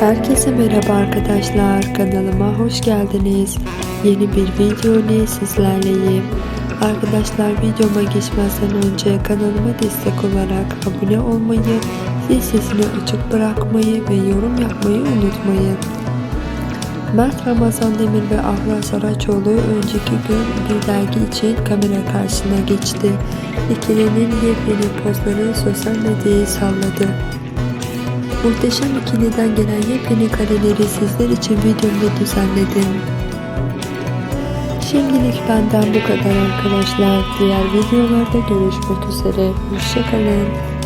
Herkese merhaba arkadaşlar kanalıma hoş geldiniz. Yeni bir video ile sizlerleyim. Arkadaşlar videoma geçmezden önce kanalıma destek olarak abone olmayı, zil sesini açık bırakmayı ve yorum yapmayı unutmayın. Mert Ramazan Demir ve Ahra Saraçoğlu önceki gün bir dergi için kamera karşısına geçti. İkilinin yepyeni pozları sosyal medyayı salladı. Muhteşem ikiliden gelen yepyeni kareleri sizler için videomda düzenledim. Şimdilik benden bu kadar arkadaşlar. Diğer videolarda görüşmek üzere. Hoşçakalın.